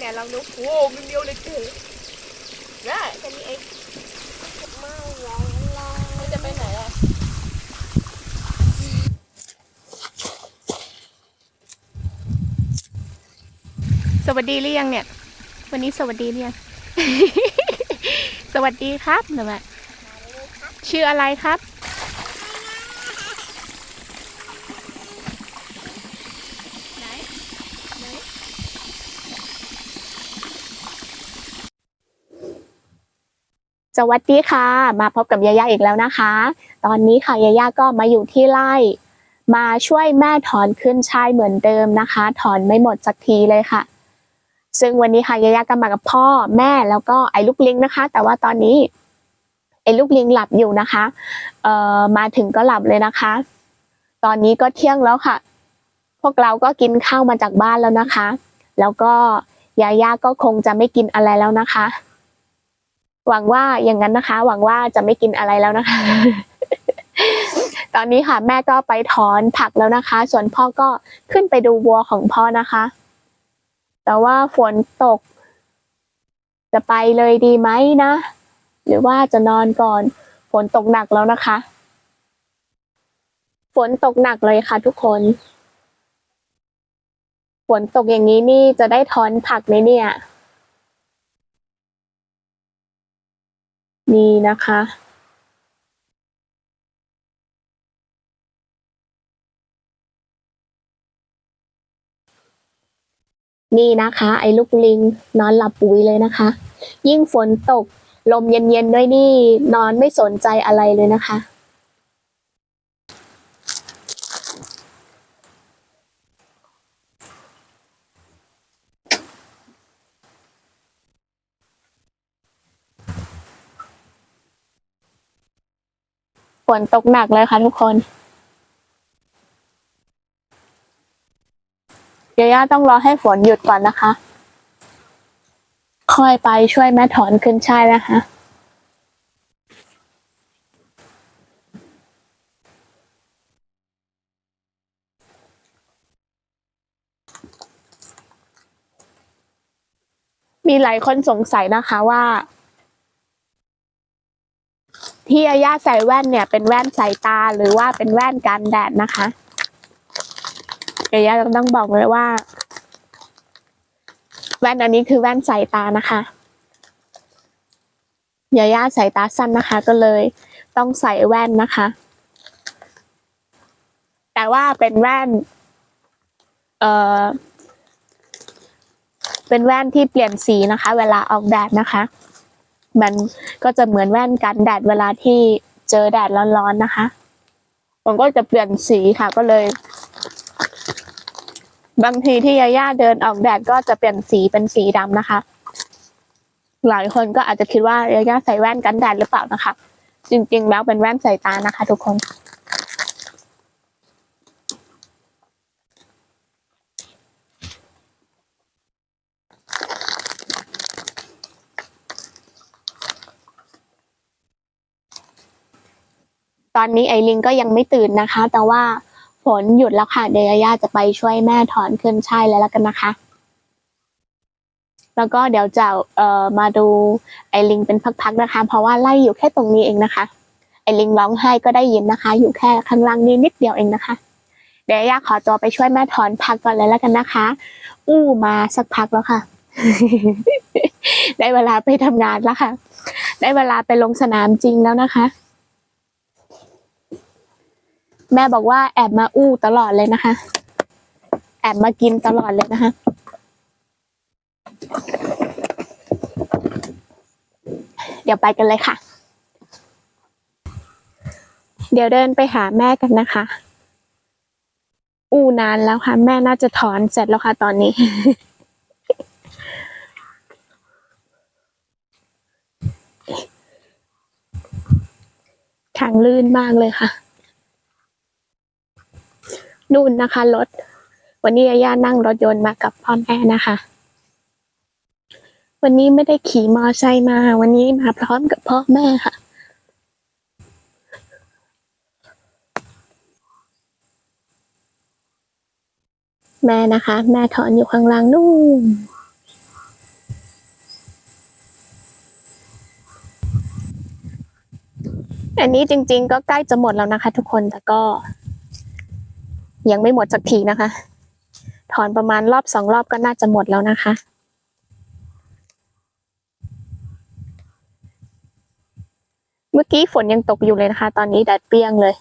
เนี่ยลองดูโอ้มันเดียวเลยเก๋ได้แค่นี้เองไม่ไหวแล้วมันจะไปไหนอะสวัสดีหรือยังเนี่ย วันนี้สวัสดีหรือยัง สวัสดีครับหนูแม่ชื่ออะไรครับ ไหน ไหน สวัสดีค่ะ มาพบกับยาย่าอีกแล้วนะคะ ตอนนี้ค่ะยาย่าก็มาอยู่ที่ไร่ มาช่วยแม่ถอนขึ้นช่ายเหมือนเดิมนะคะ ถอนไม่หมดสักทีเลยค่ะ ซึ่งวันนี้ค่ะยาย่าก็มากับพ่อแม่แล้วก็ไอ้ลูกลิงนะคะ แต่ว่าตอนนี้ไอ้ลูกลิงหลับอยู่นะคะเอ่อมาถึงก็หลับเลยนะคะ ตอนนี้ก็เที่ยงแล้วค่ะ พวกเราก็กินข้าวมาจากบ้านแล้วนะคะ แล้วก็ยาย่าก็คงจะไม่กินอะไรแล้วนะคะ หวังว่าอย่างนั้นนะคะ หวังว่าจะไม่กินอะไรแล้วนะคะ ตอนนี้ค่ะ แม่ก็ไปถอนผักแล้วนะคะ ส่วนพ่อก็ขึ้นไปดูวัวของพ่อนะคะ แต่ว่าฝนตก จะไปเลยดีไหมนะ หรือว่าจะนอนก่อน ฝนตกหนักแล้วนะคะ ฝนตกหนักเลยค่ะ ทุกคน ฝนตกอย่างนี้นี่จะได้ถอนผักไหมเนี่ย นี่นะคะ นี่นะคะ ไอ้ลูกลิง นอนหลับปุ๋ยเลยนะคะ ยิ่งฝนตก ลมเย็นๆด้วยนี่ นอนไม่สนใจอะไรเลยนะคะ นตกหนักเลยค่ะทุกคน เดี๋ยวย่าต้องรอให้ฝนหยุดก่อนนะคะ ค่อยไปช่วยแม่ถอนขึ้นช่ายนะคะมีหลายคนสงสัยนะคะว่า ที่อาย่าใส่แว่นเนี่ยเป็นแว่นสายตาหรือว่าเป็นแว่นกันแดดนะคะอาย่าต้องบอกเลยว่า แว่นอันนี้คือแว่นสายตานะคะยาย่าสายตาสั้นนะคะ ก็เลยต้องใส่แว่นนะคะ แต่ว่าเป็นแว่น เอ่อ เป็นแว่นที่เปลี่ยนสีนะคะ เวลาออกแดดนะคะ มันก็จะเหมือนแว่นกันแดดเวลาที่เจอแดดร้อนๆนะคะ มันก็จะเปลี่ยนสีค่ะก็เลย บางทีที่ยาย่าเดินออกแดดก็จะเปลี่ยนสีเป็นสีดำนะคะ หลายคนก็อาจจะคิดว่ายาย่าใส่แว่นกันแดดหรือเปล่านะคะ จริงๆ แล้วเป็นแว่นสายตานะคะ ทุกคน ตอนนี้ไอริงก็ยังไม่ตื่นนะคะ แต่ว่าฝนหยุดแล้วค่ะ เดี๋ยวยาย่าจะไปช่วยแม่ถอนขึ้นช่แล้วละกันนะคะ แล้วก็เดี๋ยวจะเอ่อมาดูไอลิงเป็นพักๆนะคะ เพราะว่าไล่อยู่แค่ตรงนี้เองนะคะ ไอลิงร้องไห้ก็ได้ยินนะคะ อยู่แค่ข้างล่างนี้นิดเดียวเองนะคะ เดี๋ยวยาย่าขอตัวไปช่วยแม่ถอนผักก่อนเลยแล้วกันนะคะ อู้มาสักพักแล้วค่ะ ได้เวลาไปทำงานแล้วค่ะ ได้เวลาไปลงสนามจริงแล้วนะคะ แม่บอกว่าแอบมาอู้ตลอดเลยนะคะ แอบมากินตลอดเลยนะคะ เดี๋ยวไปกันเลยค่ะ เดี๋ยวเดินไปหาแม่กันนะคะ อู้นานแล้วค่ะ แม่น่าจะถอนเสร็จแล้วค่ะตอนนี้ทางลื่นมากเลยค่ะ นู่นนะคะรถ วันนี้ย่านั่งรถยนต์มากับพ่อแม่นะคะ วันนี้ไม่ได้ขี่มอไซค์มา วันนี้มาพร้อมกับพ่อแม่ค่ะ แม่นะคะ แม่ถอนอยู่ข้างล่างนู่นอันนี้จริง ๆ ก็ใกล้จะหมดแล้วนะคะ ทุกคนแต่ก็ ยังไม่หมดสักทีนะคะ ถอนประมาณรอบสองรอบก็น่าจะหมดแล้วนะคะ เมื่อกี้ฝนยังตกอยู่เลยนะคะ ตอนนี้แดดเปรี้ยงเลย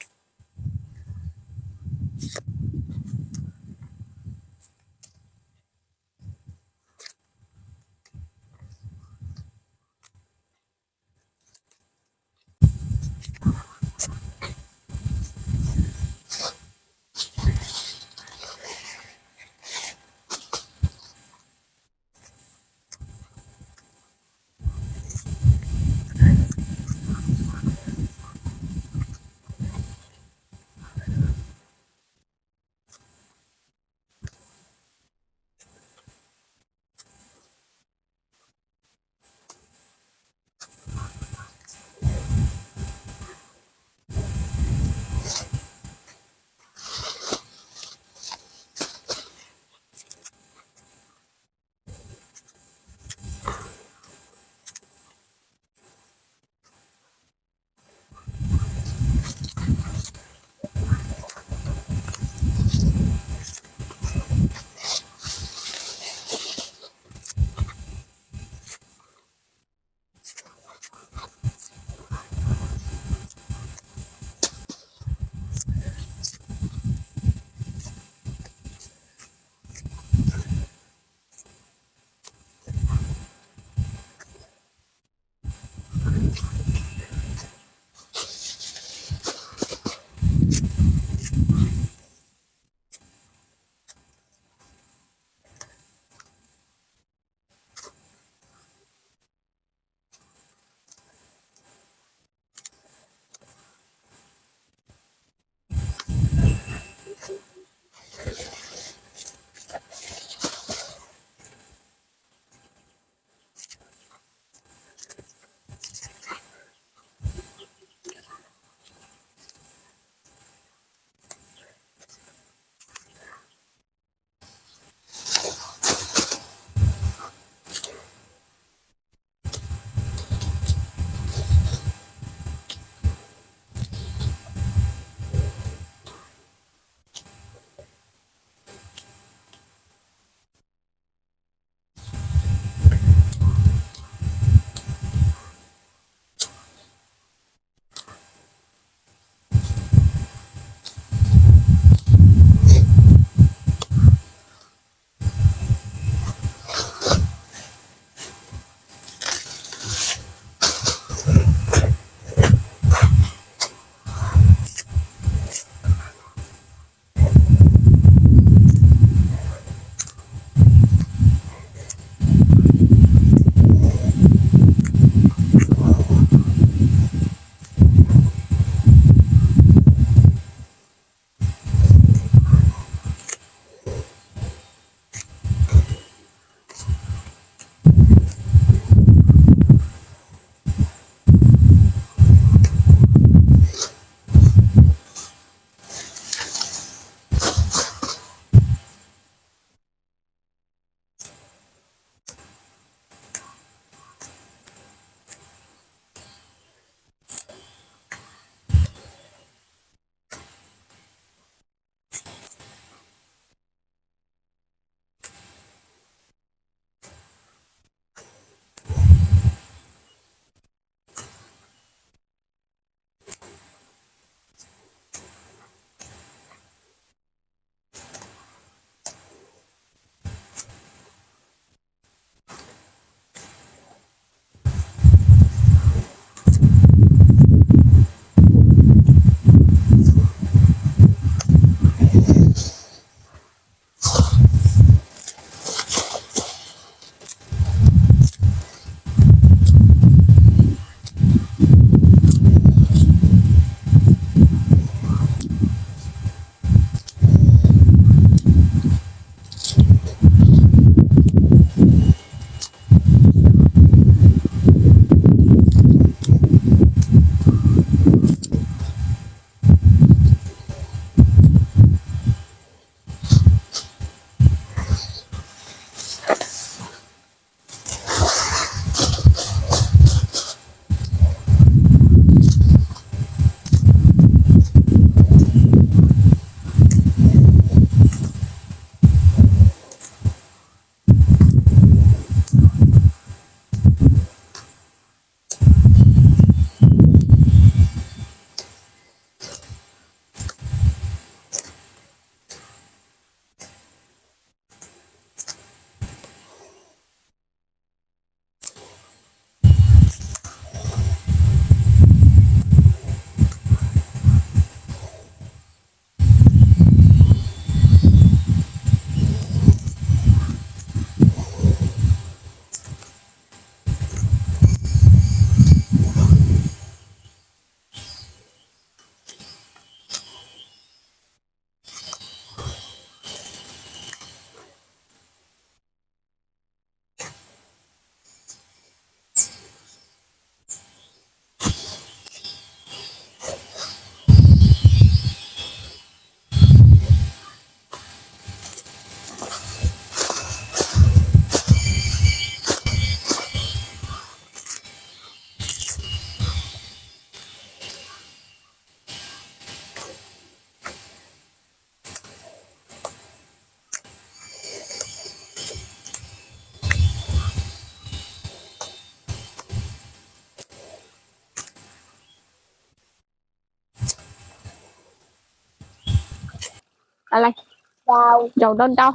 ดาว dầu đơn đâu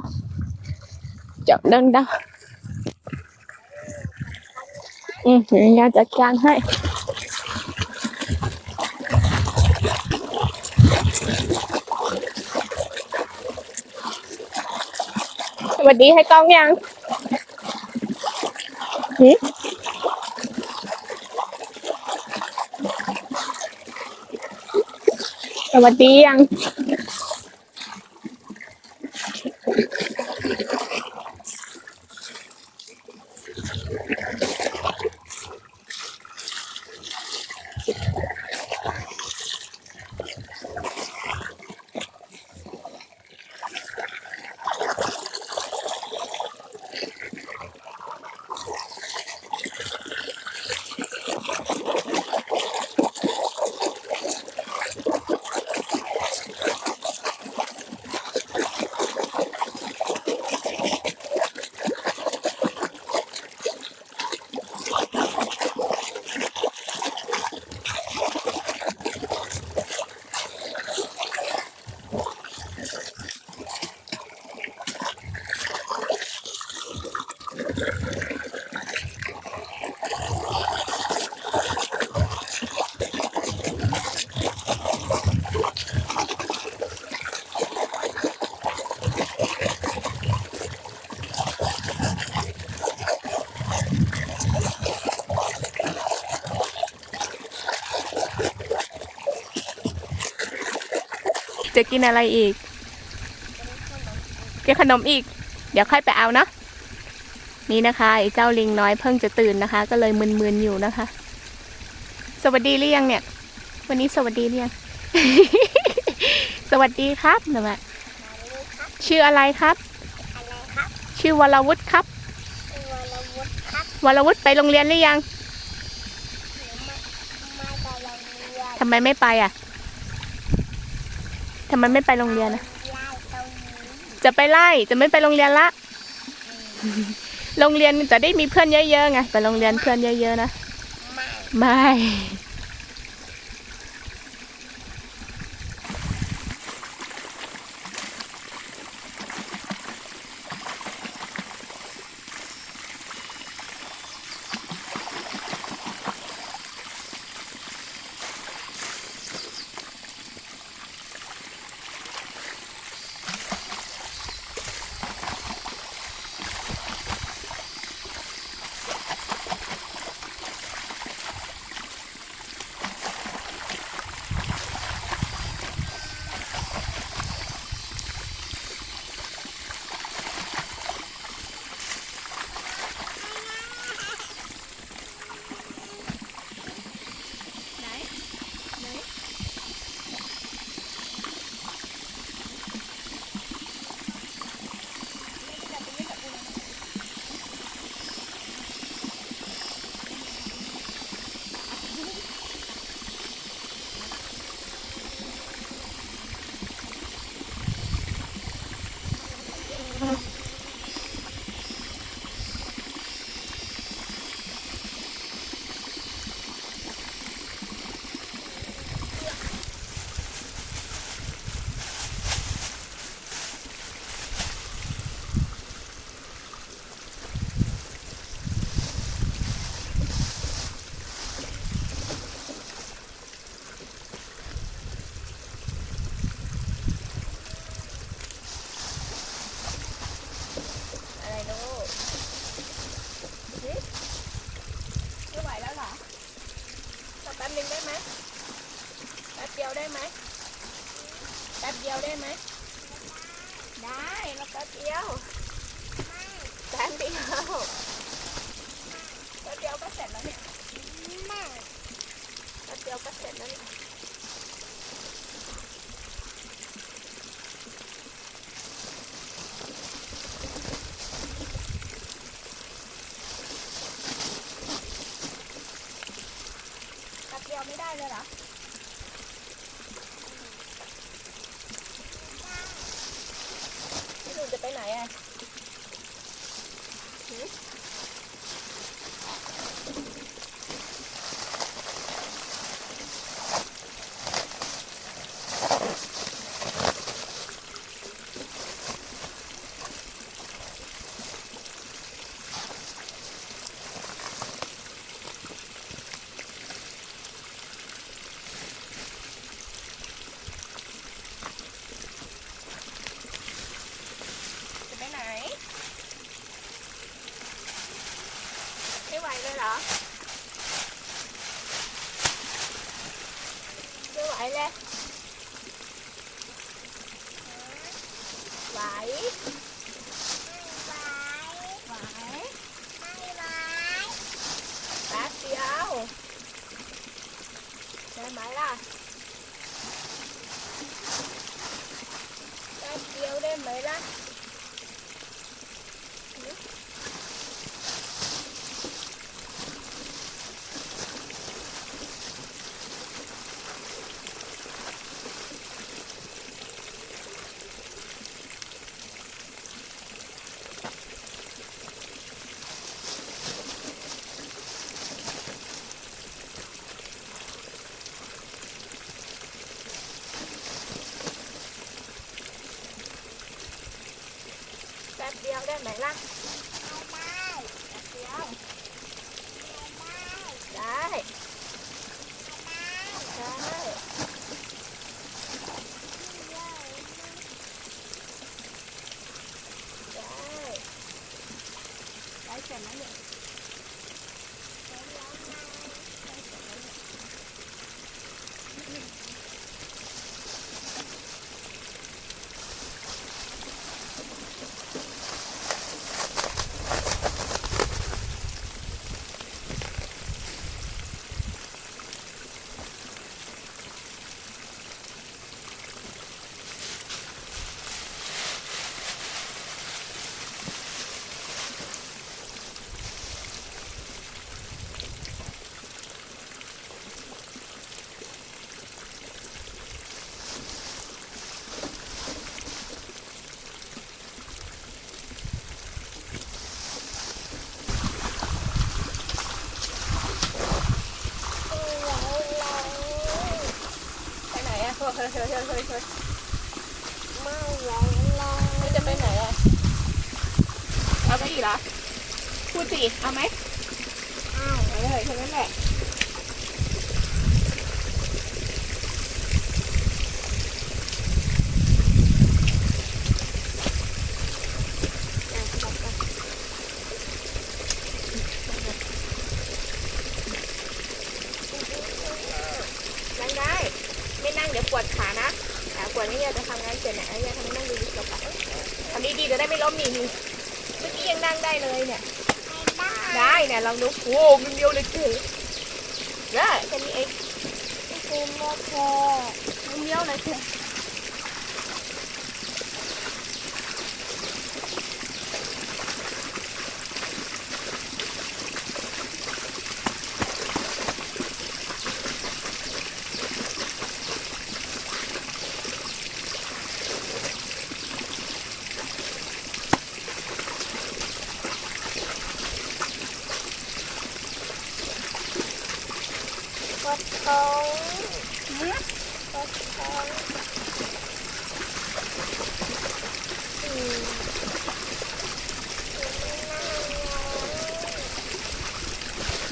chọn đơn đâu ừ người ra chợ trang hay สวัสดีให้กล้อง Gracias. จะกินอะไรอีก กินขนมอีก เดี๋ยวค่อยไปเอาเนาะ นี่นะคะไอ้เจ้าลิงน้อยเพิ่งจะตื่นนะคะ ก็เลยมึนๆอยู่นะคะ สวัสดีหรือยังเนี่ย วันนี้สวัสดีหรือยัง สวัสดีครับนะแม่มาเลยครับชื่ออะไรครับ อะไรครับชื่อวรวุฒิครับตัวละวุธครับวรวุฒิไปโรงเรียนหรือยังหรือมามาแต่ละเรียนทำไมไม่ไปอะทำไมไม่ไปโรงเรียนอะไล่ตรงนี้จะไปไล่จะไม่ไปโรงเรียนละ โรงเรียนจะได้มีเพื่อนเยอะๆไงไปโรงเรียนเพื่อนเยอะๆนะ ไม่ เดียวไม่ได้เลยเหรอ พี่หนูจะไปไหนอะหือ อ ไม่ไหวเลยไหว ไม่ไหว ไหว ไม่ไหว แป๊บเดียวได้ไหมล่ะแป๊บเดียวได้ไหมล่ะ แป๊บ เดียวได้ไหมล่ะ ไม่ได้ แป๊บเดียว ไม่ได้ ได้ ไม่ได้ ได้ ได้ได้เสร็จไหมเนี่ยไปไหนอะเฮ้ยเฮ้ยเฮ้ยเฮ้ยเฮ้ยเฮ้ย ไม่ไหวเลย แล้วจะไปไหนอะเอาไปอีกเหรอพูด สิเอาไหมอ้าเอาเลยแค่นั้นแหละนั่งได้ ไม่นั่งเดี๋ยวปวดขานะปวดนี่เราจะทำงานเสร็จเนี่ยเอาอย่าทำให้นั่งดีๆกับทำดีๆจะได้ไม่ล้มนี่เมื่อกี้ยังนั่งได้เลยเนี่ย ไม่ได้ได้เนี่ยลองดูโอ้มันเดียวเลยเก๋ได้แค่นี้เองคือโมเธอมันเดียวเลยเก๋ วดทองหืมปวดทองอืม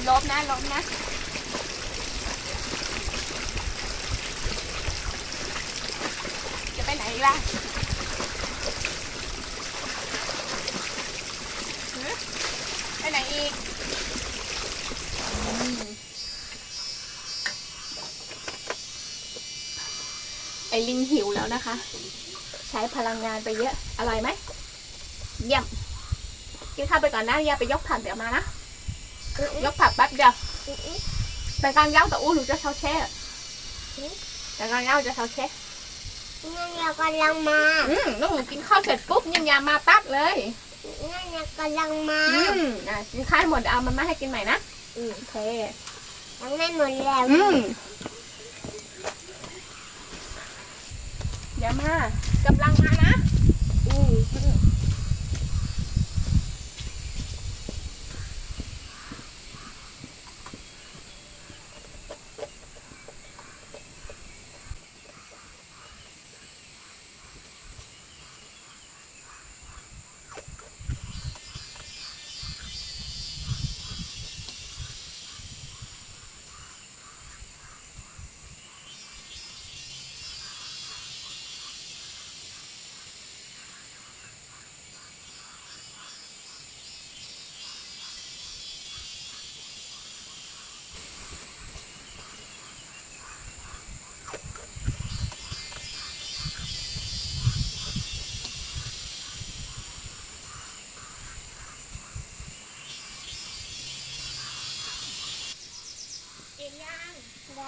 ลบนะลบนะจะไปไหนล่ะหือไปไหนอีกอืมไอ ลิงหิวแล้วนะคะ ใช้พลังงานไปเยอะ อร่อยไหมเยี่ยมกินข้าวไปก่อนนะอย่าไปยกผักเดี๋ยวมานะ ยกผักแป๊บเดียวแต่การย่างแต่อู้หนูจะเช้าแช่แต่การย่างจะเช้าแช่นั่นเรากำลังมา อืมแล้วหนูกินข้าวเสร็จปุ๊บยังยามาปั๊บเลยนั่นเรากำลังมา อืมอะกินข้าวหมดเดี๋ยวเอามาม่าให้กินใหม่นะ อืมโอเคยังไม่หมดแล้ว อืม ยมากำลังมานะ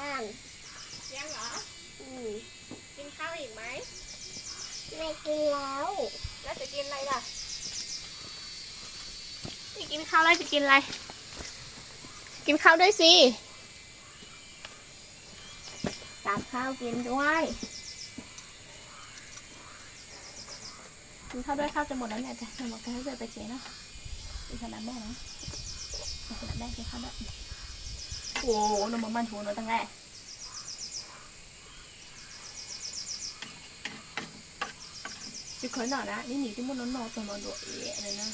ย่างยังเหรอ อืมกินข้าวอีกไหม ไม่กินแล้ว แล้วจะกินอะไรล่ะไม่กินข้าวแล้วจะกินอะไร กินข้าวด้วยสิตักข้าวกินด้วย กินข้าวด้วยข้าวจะหมดแล้วเนี่ยจ้ะจะหมดกันแล้วจะไปเจ๊เนาะอีกขนาดแม่นะอีกขนาดแม่กินข้าวด้วย โอ้โหนมมันถูนตั้งแรกจุดขนหน่อยนะนี่หนีที่มุนนอนนอนตัวนอนตัวเอ๋เลยนะ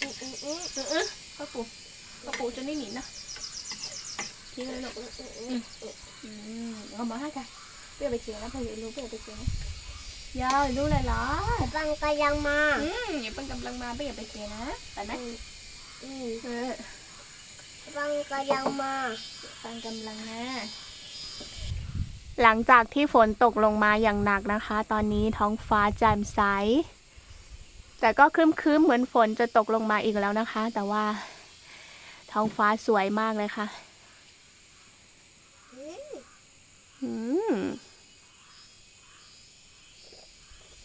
อืมอืมอืมเออเออพ่อปู่พ่อปู่จะไม่หนีนะทิ้งเลยลูกอืมอืมอืมอืมเอามาให้กันเปรี้ยวไปเจียวนะพ่ออยู่รู้เปรี้ยวไปเจียวนะยายรู้เลยเหรอบังก็ยังมา อืมอย่าเพิ่งกำลังมาเปรี้ยวไปเจียวนะไปไหมอืมเออ บังก็ยังมาฟังกำลังนะหลังจากที่ฝนตกลงมาอย่างหนักนะคะ ตอนนี้ท้องฟ้าแจ่มใส แต่ก็ครึ้มๆเหมือนฝนจะตกลงมาอีกแล้วนะคะ แต่ว่า ท้องฟ้าสวยมากเลยค่ะอืมอืม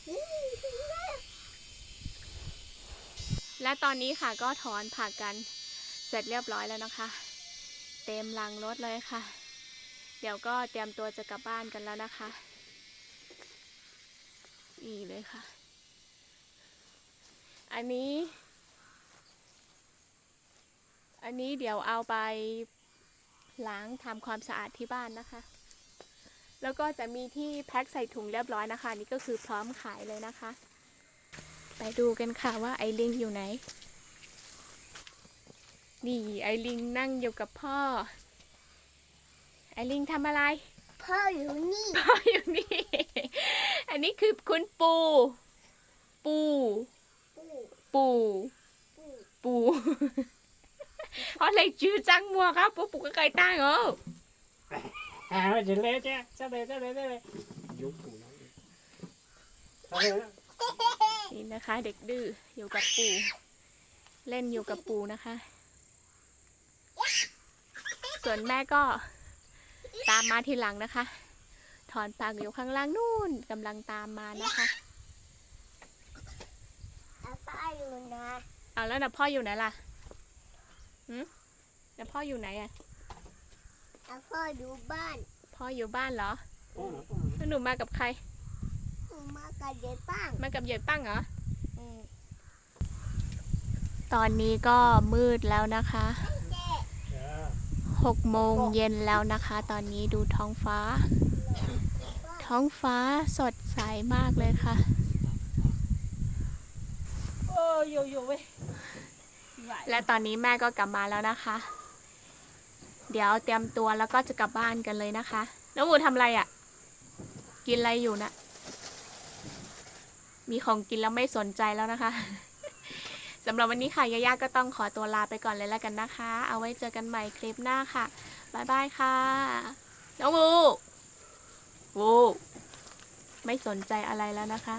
อืมและตอนนี้ค่ะก็ถอนผักกัน เสร็จเรียบร้อยแล้วนะคะ เต็มลังรถเลยค่ะ เดี๋ยวก็เตรียมตัวจะกลับบ้านกันแล้วนะคะนี่เลยค่ะ อันนี้ อันนี้เดี๋ยวเอาไปล้างทำความสะอาดที่บ้านนะคะ แล้วก็จะมีที่แพ็คใส่ถุงเรียบร้อยนะคะ นี่ก็คือพร้อมขายเลยนะคะ ไปดูกันค่ะว่าไอลิงอยู่ไหน นี่ไอลิงนั่งอยู่กับพ่อ ไอลิงทำอะไร พ่ออยู่นี่ พ่ออยู่นี่ อันนี้คือคุณปู ปู ปู ปูปูปู họ lấy chữ trắng mua các bố bố cái cây tang hả À, chị lê chứ, sao đây, sao đây, sao đây. Vô phủ nó đi. Sao đây đó? นี่นะคะ เด็กดื้ออยู่กับปู เล่นอยู่กับปูนะคะ ส่วนแม่ก็ตามมาทีหลังนะคะ ถอนปากอยู่ข้างล่างนู่นกำลังตามมานะคะอาป้าอยู่นะเอาแล้วนะพ่ออยู่ไหนล่ะหืมแล้วพ่ออยู่ไหนอะอาพ่ออยู่บ้าน พ่ออยู่บ้านเหรอ Có nó, có nó. แล้วหนูมากับใครหนูมากับเด็กป้างมากับเหยยปั้งเหรออืมตอนนี้ก็มืดแล้วนะคะ หกโมงเย็นแล้วนะคะ ตอนนี้ดูท้องฟ้า ท้องฟ้าสดใสมากเลยค่ะ โอ้ยโยเว้และตอนนี้แม่ก็กลับมาแล้วนะคะ เดี๋ยวเตรียมตัวแล้วก็จะกลับบ้านกันเลยนะคะ น้องหมูทำอะไรอะ่ะ กินอะไรอยู่นะ มีของกินแล้วไม่สนใจแล้วนะคะ สำหรับวันนี้ค่ะยาย่าก็ต้องขอตัวลาไปก่อนเลยแล้วกันนะคะ เอาไว้เจอกันใหม่คลิปหน้าค่ะบายบายค่ะ น้องวูวูไม่สนใจอะไรแล้วนะคะ